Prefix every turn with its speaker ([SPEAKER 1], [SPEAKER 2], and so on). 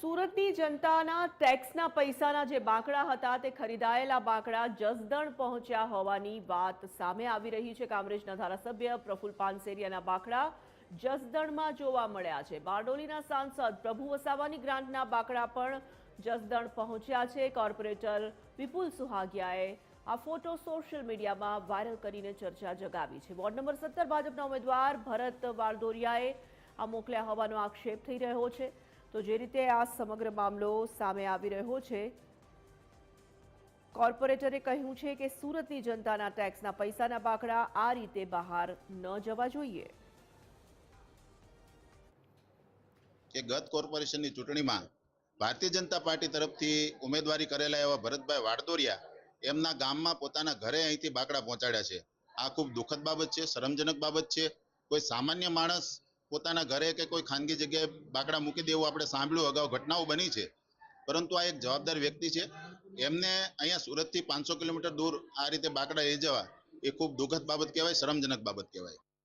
[SPEAKER 1] સુરતની જનતાના ટેક્સના પૈસાના જે બાંકડા હતા તે ખરીદાયેલા બાંકડા જસદણ પહોંચ્યા હોવાની વાત સામે આવી રહી છે. કામરેજના ધારાસભ્ય પ્રફુલ પાનસેરિયાના બાંકડા જસદણમાં જોવા મળ્યા છે. બારડોલીના સાંસદ પ્રભુ વસાવાની ગ્રાન્ટના બાંકડા પણ જસદણ પહોંચ્યા છે. કોર્પોરેટર વિપુલ સુહાગિયાએ આ ફોટો સોશિયલ મીડિયામાં વાયરલ કરીને ચર્ચા જગાવી છે. વોર્ડ નંબર સત્તર ભાજપના ઉમેદવાર ભરત વાલદોરિયાએ આ મોકલ્યા હોવાનો આક્ષેપ થઈ રહ્યો છે. તો જે રીતે આ સમગ્ર મામલો સામે આવી રહ્યો છે, કોર્પોરેટરે કહ્યું છે કે સુરતની જનતાના ટેક્સના પૈસાના બાકડા આ રીતે બહાર ન જવા જોઈએ.
[SPEAKER 2] કે ગત કોર્પોરેશનની ચૂંટણીમાં ભારતીય જનતા પાર્ટી તરફથી ઉમેદવારી કરેલા એવા ભરતભાઈ વાડદોરિયા એમના ગામમાં પોતાના ઘરે અહીંથી બાકડા પહોંચાડ્યા છે. આ ખૂબ દુઃખદ બાબત છે, શરમજનક બાબત છે. કોઈ સામાન્ય માણસ પોતાના ઘરે કે કોઈ ખાનગી જગ્યાએ બાકડા મૂકી દેવું આપણે સાંભળ્યું, અગાઉ ઘટનાઓ બની છે. પરંતુ આ એક જવાબદાર વ્યક્તિ છે. એમને અહીંયા સુરતથી પાંચસો કિલોમીટર દૂર આ રીતે બાકડા લઈ જવા એ ખૂબ દુઃખદ બાબત કહેવાય, શરમજનક બાબત કહેવાય.